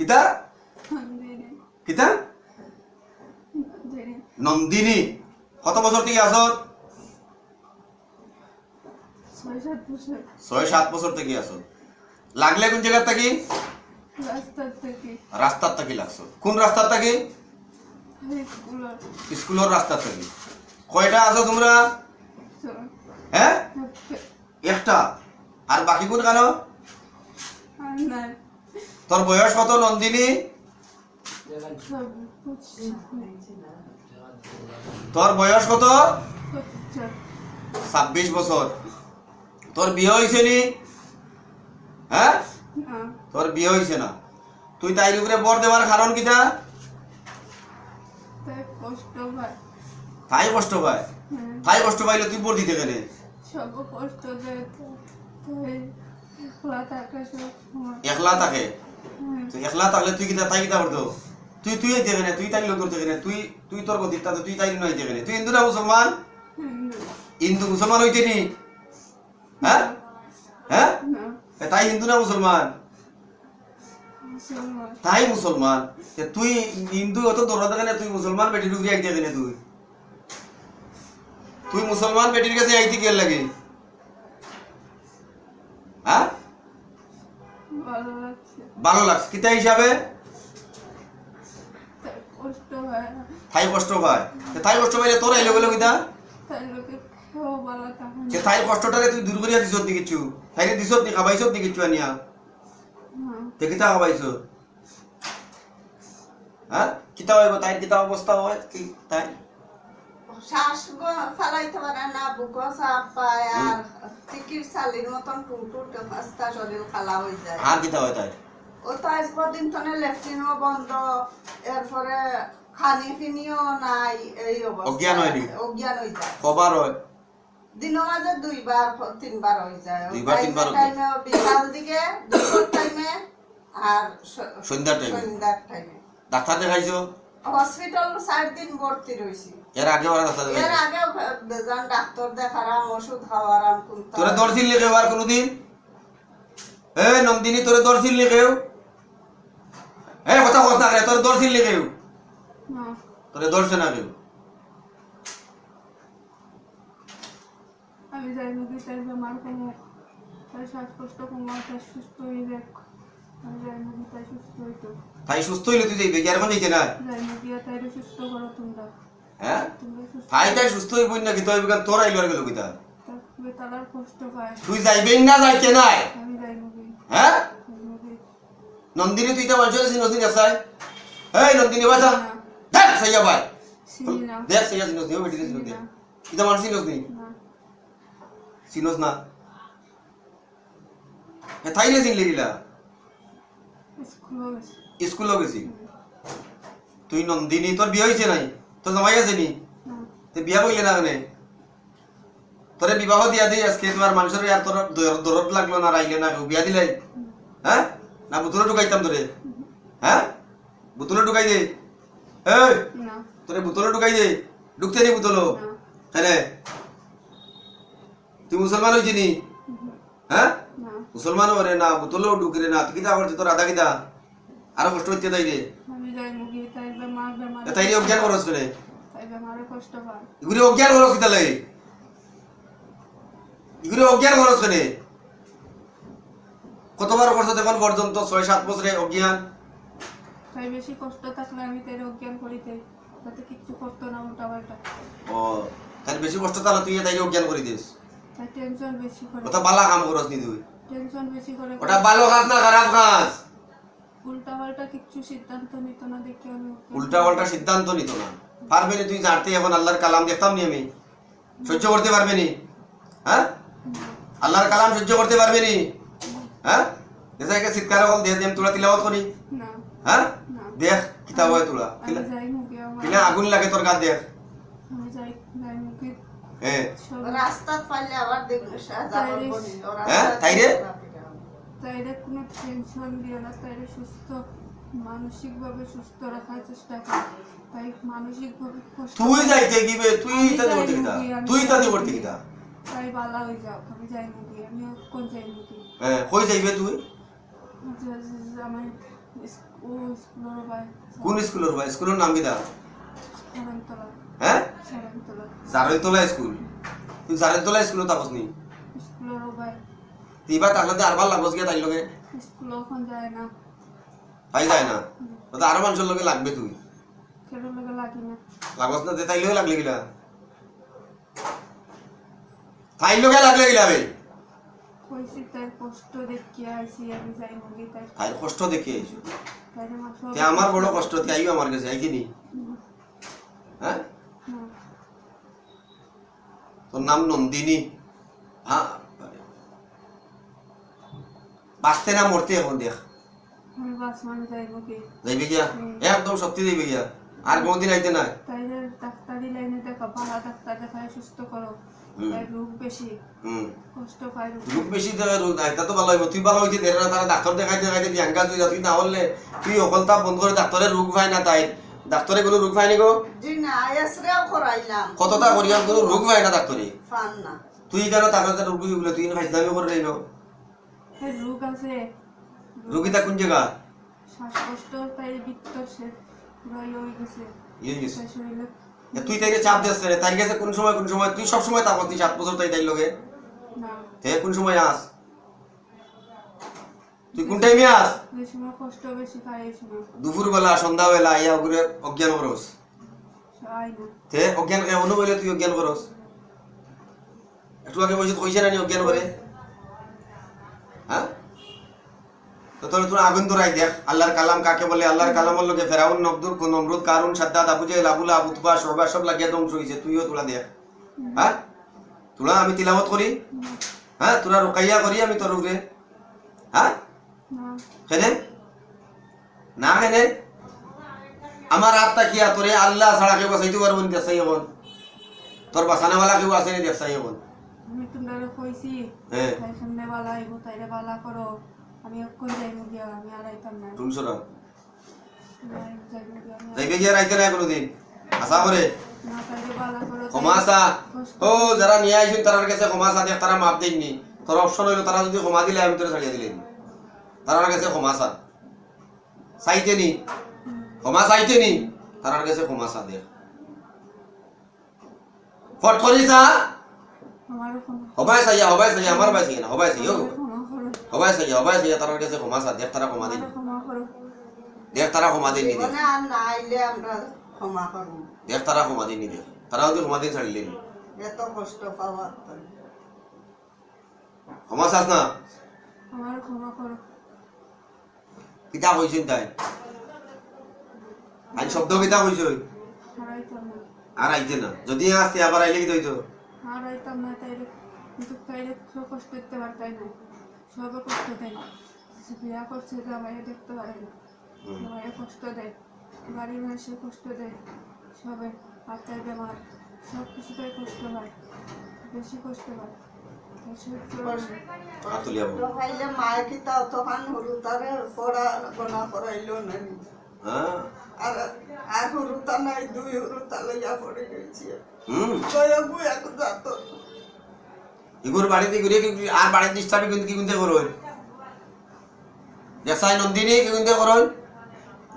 কিতা? কিতা? নন্দিনী। কত বছর থেকে আসত ছয় সাত বছর থেকে আসত লাগলে কোন জায়গার থাকি? রাস্তার থাকি লাগছো। কোন রাস্তার থাকি? স্কুলের রাস্তার থাকি। কয়টা আছো তোমরা? হ্যাঁ একটা। আর বাকি কোন কেন তোর বয়স কত নন্দিনী? তোর বয়স কত? ছাব্বিশ বছর। তোর বিয়ে হয়েছে নি? হ্যাঁ? তোর বিয়ে হয়েছে না। তুই তাই উপরে বর দেওয়ার কারণ কিটা তাই কষ্ট তাই কষ্ট পায়? হ্যাঁ। তাই কষ্ট পাইলে তুই বর দিতে গেলে সব কষ্ট একলা থাকা? একলা থাকলে তুই কিতা তাই কিতা করতো? তুই তুই আইতে গেলে তুই তাই লোক তুই তুই তোর গতির তাতে তুই তাই নয় গেলে তুই হিন্দু না মুসলমান? হিন্দু। হিন্দু মুসলমান হইতে নি? হ্যাঁ? হ্যাঁ? তাই হিন্দু না মুসলমান? তাই মুসলমান? তুই হিন্দু অত দৌড়াতে গেলে তুই মুসলমান বেটির উপরে আইতে গেলে তুই। তুই মুসলমান বেটির কাছে আইতে গেল লাগে? হ্যাঁ? ভালো লাগছে। কিতা হিসাবে? তাই কষ্ট হয়। তাই কষ্ট পাইলে তোর আইলে গেল কিতা? যে তাই কষ্টটারে তুই দূর করিয়া দিছত নি কিছু? তাইরে দিছত নি খাবাইছত নি কিছু আনিয়া? না তে কিতা খাবাইছ হ্যাঁ? কিতা হইব? তাইর কিতা অবস্থা হয়? কি তাই? শ্বাস ফেলাইতে পারে না বুক চাপ পায় আর টিকির চালির মতন টুটুর পাঁচটা শরীর খালা হয়ে যায়। আর কিতা হয় তাই? ও তো আজ লেফটিনও বন্ধ এরপরে খানি ফিনিও নাই এই অবস্থা। অজ্ঞান? অজ্ঞান হয়ে যায়। কবার হয়? দিনের মাঝে দুইবার তিনবার হয়ে যায়। দুইবার, তিনবার টাইমে বিকাল দিকে দুপুর টাইমে আর স- সন্ধ্যার টাইমে? সন্ধ্যার টাইমে। ডাক্তার দেখাইছো? হসপিটাল চার দিন ভর্তি রয়েছি এর আগে ওরা ডাক্তার এর আগেও বেজান ডাক্তার দেখারাম ওষুধ খাওয়ারাম তোরে দর্শিল লিখে আর কোনোদিন? এ নন্দিনী তোরে দর্শিল লিখেও এ কথা কথা রে তোর দর্শিল লিখেও তোরে দর্শে না কেউ? আমি যাই নাকি তাই বেমার কমো তাই শ্বাসকষ্ট কমো তাই সুস্থ হয়ে যাক। আমি যাই তাই সুস্থ হইতো। তাই সুস্থ হইলে তুই যাইবে কি আর এখন যাইতে না যাই তাই সুস্থ করো তোমরা। হ্যাঁ? সুস্থ তাই তাই সুস্থ হইব না কি তোর আইলো আর গেল কিতা তুই যাইবেই না যাইতে নাই? হ্যাঁ? নন্দিনী তুই তো মানুষের সিনসিন আসাই এই নন্দিনী বাজা দেখ সাইয়া ভাই। দেখ সাইয়া সিনস দিও বেটি সিনস দে ইতা মানুষ সিনস নি। না। না। এ থাই রে সিন লিলা স্কুল গেছি। তুই নন্দিনী তোর বিয়ে হয়েছে নাই? তোর জামাই আছে নি? বিয়া কইলে না কেনে তোরে বিবাহ দিয়া দিই আজকে তোমার মানুষের আর তোর দরদ লাগল না রাইলে না বিয়া দিলাই। হ্যাঁ না বুতুলে ঢুকাইতাম তোরে হ্যাঁ বুতুলে ঢুকাই দে। এই! তোরে বুতলে ঢুকাই দে। ঢুকতে নি বুতলো হ্যাঁ তুই মুসলমান হয়েছি নি? হ্যাঁ মুসলমান ওরে না বুতলেও ঢুকে রে না তুই কিতা করছিস তোর আধা কিতা আরও কষ্ট হচ্ছে তাই রে তাই বেমার অজ্ঞান করে তাই কষ্ট পায় অজ্ঞান কিতা লাগে? অজ্ঞান করে কতবার করছ এখন পর্যন্ত ছয় সাত বছরে অজ্ঞান? তাই বেশি কষ্ট থাকলে আমি তাই অজ্ঞান করি তাই। তাতে কিচ্ছু করতো না উল্টা পাল্টা ও তাহলে বেশি কষ্ট তাহলে তুই তাই অজ্ঞান করে দিস। তাই টেনশন বেশি করে। ওটা বালা কাম করস নি তুই। টেনশন বেশি করে ওটা ভালো কাজ না খারাপ কাজ। উল্টা পাল্টা সিদ্ধান্ত নিত না দেখে আমি ওকে- সিদ্ধান্ত নিত না। পারবে নি তুই জানতে এখন আল্লাহর কালাম দেখতাম নি আমি। সহ্য করতে পারবে নি। হ্যাঁ? আল্লাহর কালাম সহ্য করতে পারবে নি। হ্যাঁ? দেশে একটা চিৎকার দিয়ে দিম তোরা তিলাওয়াত করি। হ্যাঁ? দেখ কিতাব হয় তোরা। কিনা আগুন লাগে তোর গাত দেখ। হ্যাঁ। পাইলে আবার দেখলে? তাইরে কোনো টেনশন দিয়ে না তাইরে সুস্থ মানসিকভাবে সুস্থ রাখার চেষ্টা করি। তাই মানসিকভাবে তুই যাইতে গিবে তুই তাতে করতে কিতা? তুই তাতে। করতে কিতা? তাই বালা হয়ে যাও আমি যাই মুখে আমি কোন যাই মুখে হ্যাঁ কই যাইবে তুই? আমি স্কুলের ভাই কোন স্কুলের ভাই স্কুলের নাম সারাংতলা হ্যাঁ? জারৈতলা স্কুল? তুই জারৈতলা স্কুলে থাকস নি? স্কুলের ভাই তুই এবার থাকলে তো আরবার লাগবস গিয়া তাই লগে? স্কুলে যায় না। তো আরও মানুষের লগে লাগবে তুই। লগে লাগি না। না তাইলেও লাগলে গিলা তাই লগে লাগলে গিলা বে? কইছি তাই কষ্ট দেখি আইছি আমি যাই মুগি তাই তাই কষ্ট দেখে আইছো তে আমার বড় কষ্ট তে আইও আমার কাছে আইকি নি? হ্যাঁ তোর নাম নন্দিনী। হ্যাঁ বাঁচতে না মরতে এখন দেখ। মানে যাইবে গিয়া? একদম সত্যি যাইবে গিয়া। আর কোনদিন আইতে নাই। তাইলে ডাক্তারি লাইনে দেখা ভালো ডাক্তার দেখায় সুস্থ করো। রোগ বেশি। কষ্ট পায় রোগ। রোগ বেশি দেখা তো ভালো হইব। তুই ভালো হইতে দেরে না তারা ডাক্তার দেখাইতে দেখাইতে বিয়াঙ্কা তুই তুই না হলে তুই অকলতা বন্ধ করে ডাক্তারে রোগ পায় না তাই। ডাক্তারে কোনো রোগ পায়নি গো? জি না এসরেও করাইলাম। কতটা করিয়া কোনো রোগ পায় না ডাক্তারে? না। তুই কেন রোগ তুই ফাইজলামি করে রইল রোগ আছে। রোগীটা কোন জায়গা? শ্বাসকষ্ট তাই সে হয়ে গেছে। ইয়ে গেছে। তুই তাইকে চাপ দিস রে। তাই গেছে কোন সময় কোন সময়? তুই সব সময় তুই সাত বছর তাই তাই লগে? না। তে কোন সময় আস? তুই কোন টাইমে আস? সময় কষ্ট বেশি সময়। দুপুর বেলা সন্ধ্যা বেলা ইয়া অজ্ঞান করস তে অজ্ঞান কে অনু বলে তুই অজ্ঞান করস একটু আগে বসে কইছে না নি অজ্ঞান করে হ্যাঁ তো তোর তোর আগুন তোরাই দেখ আল্লাহর কালাম কাকে বলে আল্লাহর কালামের লোকে ফেরাউন নবদুর নমরুদ কারুন সাদ্দাদ আবু আবুলা আবু সবা সব লাগিয়া ধ্বংস হইছে। তুইও তোলা দেখ। হ্যাঁ? তোরা আমি তিলাবত করি? হ্যাঁ? তোরা রোকাইয়া করি আমি তোর উপরে হ্যাঁ? না। না কেনে আমার আত্মা কিয়া তোরে আল্লাহ ছাড়া কেউ বাঁচাইতে পারব না দেখছাই এখন তোর বাঁচানোওয়ালা কেউ আছে না দেখছাই এখন আমি তোমরা কইছি হ্যাঁ। বালা করো। আমি অক্ষণ যাইব গিয়া আমি আর আইতাম না। তুমি সরা নাই যাইব আর- যাইবে গিয়ে কোনোদিন। আশা করে। না তাইলে বালা করো ক্ষমা আসা ও যারা নিয়ে আইসুন তারার কাছে ক্ষমা আসা দেখ তারা মাপ দেননি। তোর অপশন হইল তারা যদি ক্ষমা দিলে আমি তোরা ছাড়িয়ে দিলেন তারার কাছে ক্ষমা আসা চাইতে নি। ক্ষমা চাইতে নি। তারার কাছে ক্ষমা আসা দেখ ফট করিসা হবাই চাইয়া হবাই চাইয়া আমার বাই চাইয়া না হবাই চাইয়া। ক্ষমা করো হবাই চাইয়া তারার কাছে ক্ষমা আসা দেখ তারা ক্ষমা দিন ক্ষমা করো দেখ তারা ক্ষমা দিন নি দেখ আর তারা ক্ষমা দিন নি দেখ তারা ক্ষমা দিন? ছাড়িলেন এত কষ্ট পাওয়া ক্ষমা চাস না? আমারও ক্ষমা করো কিতা কইছেন তাই? আইন শব্দ কিতা কইছ আর আইতে না। যদি আসতে আবার আইলে কি হইতো হারাইতাম না তাইলে কিন্তু কষ্ট দেখতে পারতাই না। সবে কষ্ট দেয় সে বিয়া করছে জামাইয়ে দেখতে পারে না। হুম। জামাইয়ে কষ্ট দেয় বাড়ির মানুষের কষ্ট দেয় সবে হাতের বেমার সব কিছুতেই কষ্ট হয়। বেশি কষ্ট হয়। তাই সহ্য না। হাত তুলিয়া বল। খাইলে মায়ে কিতা অতখান পড়া গোনা করাইলো না হ্যাঁ। আর আর হরুতা নাই দুই হরুতা লইয়া পড়ে গেছি। হুম। ইগুর বাড়িতে ঘুরে কি আর বাড়িতে ডিস্টার্বি কিন্তু কি কিন্তু করো দেশাই নন্দিনী কি কিন্তু করো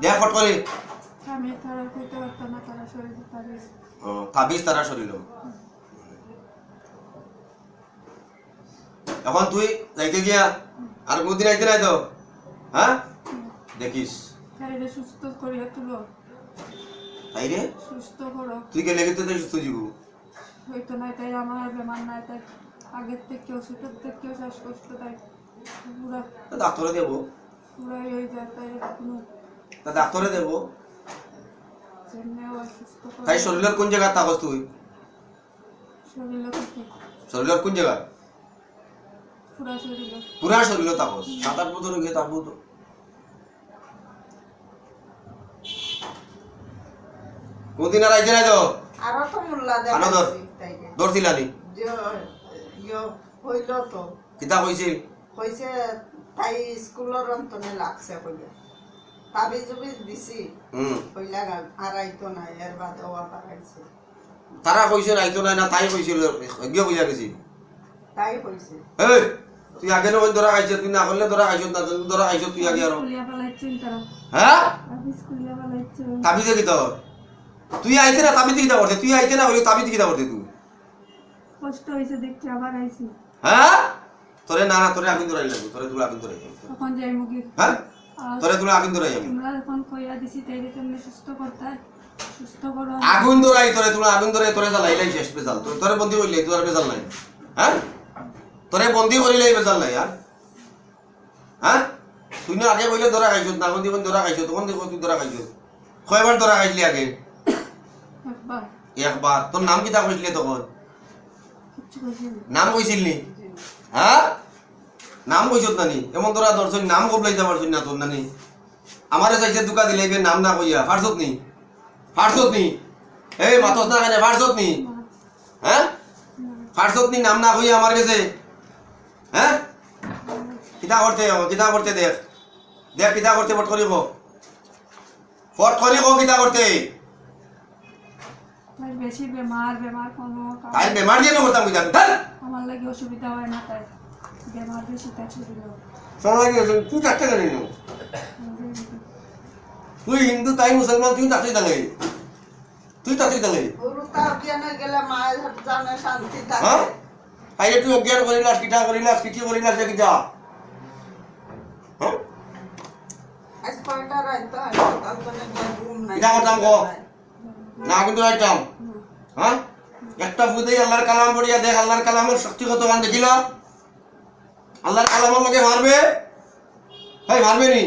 দেখ ফট করে। তাবিজ তারা শরীর এখন তুই যাইতে গিয়া আর কোনদিন আইতে নাই তো? হ্যাঁ? দেখিস। সুস্থ করিয়া তুলো। তাই রে সুস্থ করো। তুই গেলে কিন্তু সুস্থ জীব। হয়তো নাই তাই আমার আর বেমার নাই তাই আগের থেকেও ছোটোর থেকেও শ্বাসকষ্ট তাই পুরা ডাক্তারে দেব? পুরাই হয়ে যায় তাই কোনো তা ডাক্তারে দেব? তাই শরীরের কোন জায়গা থাকস তুই? শরীরে থেকে শরীরের কোন জায়গা পুরা শরীরে পুরা শরীরে থাকস সাত আট বছর গিয়ে থাকব তো। কোনদিন আর আইতে নাই তো? আরও তো মোল্লা খানো ধর। দেখাইছি তাইকে দৌড়ছিলানি ইয় হইল তো। কিতা কইছিল কইছে তাই স্কুলের অন্তনে লাগছে কইলে। তাবিজ উবিজ দিছি। হুম কইলা আর আইতো না এর বাদ ওয়া পারাইছে তারা কইছিল আইতো নাই না তাই কইছিল গিয়ে কইয়া গেছি তাই কইছে এই তুই আগে নয় ধরা খাইছ তুই না করলে ধরা খাইছ না তুই ধরা খাইছ তুই আগে আরও হ্যাঁ তাবিজে কি তোর তুই আইতে না তাবিজ কিতা করতে তুই আইতে না বলি তাবিজ কিতা করতে তুই কষ্ট হয়েছে দেখতে আবার আইছি। হ্যাঁ? তোরে না না তোরে আগুন ধরাই লাগবে তোরে তুলে আগুন ধরাই লাগবে। তখন যাই মুগি হ্যাঁ? তোরে তুলে আগুন ধরাই যাবে তোমরা এখন কইয়া দিছি তাইলে কেমনে সুস্থ করতে সুস্থ করো। আগুন ধরাই তোরে তুলে আগুন ধরে তোরে জ্বালাইলাই শেষ বেজাল। তোর তোরে বন্দি করলে তোর বেজাল নাই। হ্যাঁ? তোরে বন্দি করিলে বেজাল নাই আর হ্যাঁ? তুই না আগে কইলে ধরা খাইছ না বন্দি বন্দি ধরা খাইছ তখন দেখো তুই ধরা খাইছ। কয়বার ধরা খাইছিলি আগে? একবার। একবার। তোর নাম কিতা কইছিলি তখন? কিচ্ছু কইছি না। নাম কইছিল নি? হ্যাঁ? নাম কইছত নানি? এমন তোরা নাম কবলাইতে পারছুন না তোর নানি। আমারে চাইছে দুকা দিলে এবার নাম না কইয়া। ফারসত নি? ফারসত নি? এই মাতস না ফারসত নি? হ্যাঁ? ফারসত নি নাম না কইয়া আমার কাছে? হ্যাঁ? কিতা করতে কিতা করতে দেখ? দেখ, কিতা করতে, ফট করি ফট করি কিতা করতে? বেশি বেমার বেমার কোনো তাই বেমার দিয়ে করতাম কিতা ধ্যাৎ। আমার লাগে অসুবিধা হয় না তাই বেমার বেশি দিল সময় কি হয়েছে? তুই থাকতে কেন নিও? তুই হিন্দু তাই মুসলমান তুই থাকতে তালে তুই জানে শান্তি হ্যাঁ? তুই অজ্ঞান করিলাস কিটা করিলাস কিটি করিলাস যে। কিটা হ্যাঁ? না কিন্তু আইতাম হ্যাঁ? একটা ফুদেই আল্লাহর কালাম পড়িয়া দেখ আল্লাহর কালামের শক্তি কত দেখিল আল্লাহর কালামের মারবে? ভাই মারবে নি?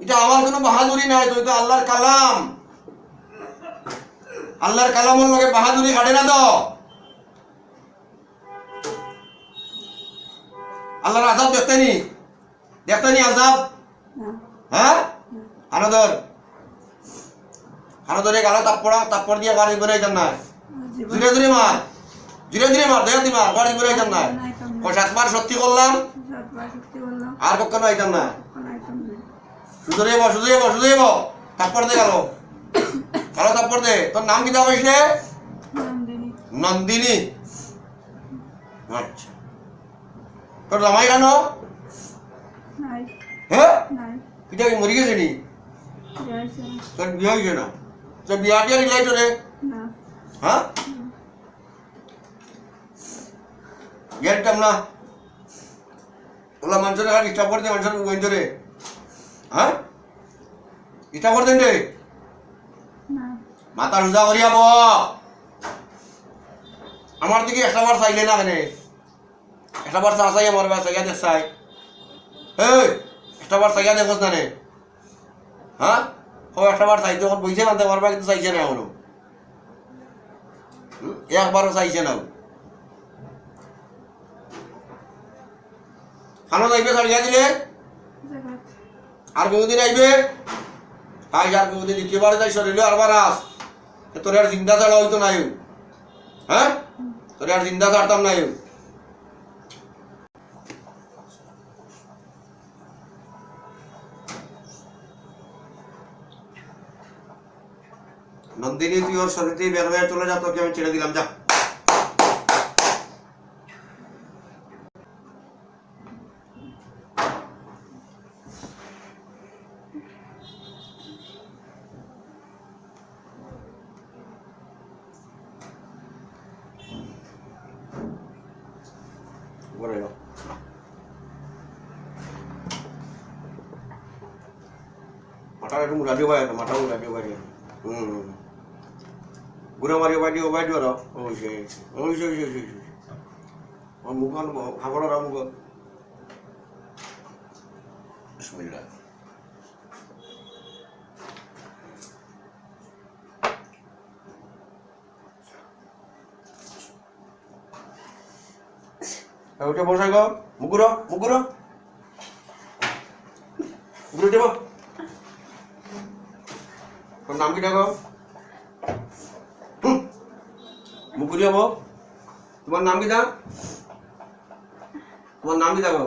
এটা আমার কোনো বাহাদুরি নাই তো এটা আল্লাহর কালাম আল্লাহর কালামের বাহাদুরি কাটে না তো? আল্লাহর আজাব দেখতে নি? দেখতে নি আজাব হ্যাঁ? না আনন্দর আনন্দরে গালো তাপ্পড়া তাপ্পড় দিয়ে গাড়ি বেরাইতাম না জীবন। ধীরে ধীরে মার ধীরে ধীরে মার দেখা দিমা গাড়ি বেরাইতাম না আইতাম না সাতবার সত্যি করলাম। আর কখনো আইতাম না। না। শুধু রেব শুধু রেব শুধু রেব তাপ্পড় দে গালো। তাপ্পড় দে। তোর নাম কি হয়েছে? নন্দিনী। আচ্ছা। তোর জামাই কেন? হ্যাঁ? কি মরি গেছে নি। তোর বিয়ে হয়েছে না? বিয়া টিয়া দিলাই তোরে না। হ্যাঁ? গেলতাম না। ওলা মানুষের আর ইচ্ছা করতে মানুষের গোয়েন্দ রে হ্যাঁ? ইচ্ছা করতেন রে। না। মাথা সোজা করিয়া ব আমার দিকে একটা বার চাইলে না কেন। একটা বার চা চাই আমার বার চাইয়া দেখ চাই। এই একটা বার চাইয়া দেখোস না রে হ্যাঁ? ও একটা বার চাইতে এখন বইছে মানতে পারবা কিন্তু চাইছে না এখনও। একবারও চাইছে না খানো যাইবে ছাড়িয়া দিলে? আর কোনদিন আইবে? আই আর কোনদিন দ্বিতীয়বার যাই শরীরে আরবার আস। তোর আর চিন্তা ছাড়া হইতো নাই। হ্যাঁ? তোর আর চিন্তা ছাড়তাম নাই। নন্দিনী, তুই ওর শরীরে বের হয়ে চলে যা, তোকে আমি ছেড়ে দিলাম, যা। উপরে যাও মাথা একটু মুড়া দিও ভাই মাথা মুড়া দিও ভাই হুম গুড়া মারিও ভাই দিও ভাই দিও র ওই সে ওই সে ওই সে ওই সে ও মুখন মুখ ওটা বসাই গো মুগুরো মুগুরো মুগুরো দেব নাম কি? ডাকো মুগুরি হব। তোমার নাম কি দা তোমার নাম কি দেখো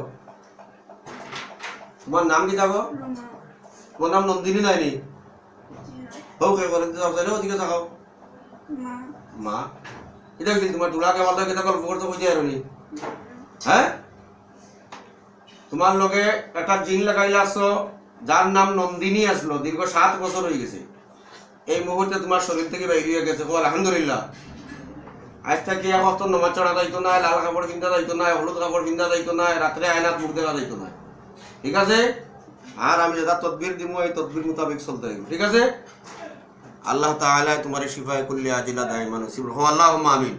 তোমার নাম কি রোমা তোমার নাম নন্দিনী নাই নি হোক কে করে? দিতে চাও ওদিকে থাকাও মা। এটা কি তোমার আমার গল্প করতে বুঝে আর হ্যাঁ? তোমার লগে একটা জিন লাগাইলা আসছো যার নাম নন্দিনী আসলো দীর্ঘ সাত বছর হয়ে গেছে। এই মুহূর্তে তোমার শরীর থেকে বাইরে গেছে। বল আলহামদুলিল্লাহ। আজ থেকে এক অস্ত নমাজ চড়া যাইতো নাই, লাল কাপড় কিনতে যাইতো নাই, হলুদ কাপড় কিনতে যাইতো নাই, রাত্রে আয়নাত মুখ দেওয়া যাইতো নাই। ঠিক আছে? আর আমি যেটা তদবির দিব এই তদবির মোতাবেক চলতে হবে ঠিক আছে? আল্লাহ তাহলে তোমার শিফায় কুল্লি আজিলা মানুষ হো আল্লাহ আমিন।